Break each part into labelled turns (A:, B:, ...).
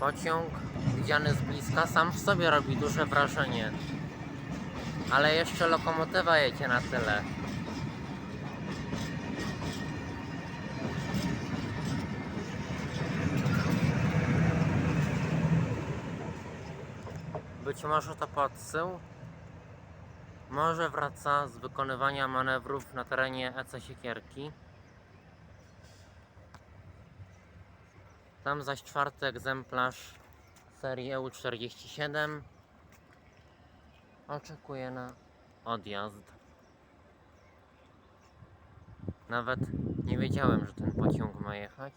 A: Pociąg widziany z bliska sam w sobie robi duże wrażenie. Ale jeszcze lokomotywa jedzie na tyle. Być może to podsył. Może wraca z wykonywania manewrów na terenie EC Siekierki. Tam zaś czwarty egzemplarz serii EU47 oczekuje na odjazd. Nawet nie wiedziałem, że ten pociąg ma jechać.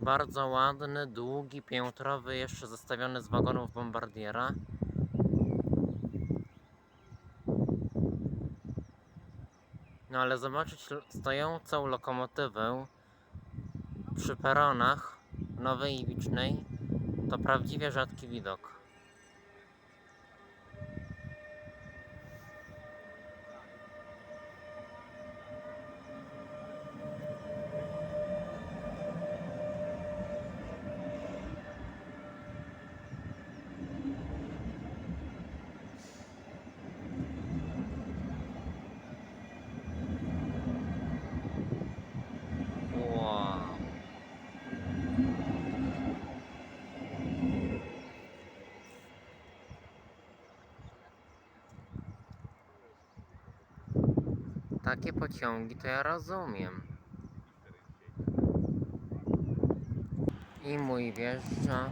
A: Bardzo ładny, długi, piętrowy, jeszcze zestawiony z wagonów bombardiera. No ale zobaczyć stojącą lokomotywę przy peronach Nowej Iwicznej to prawdziwie rzadki widok. Takie pociągi to ja rozumiem. I mój wjeżdża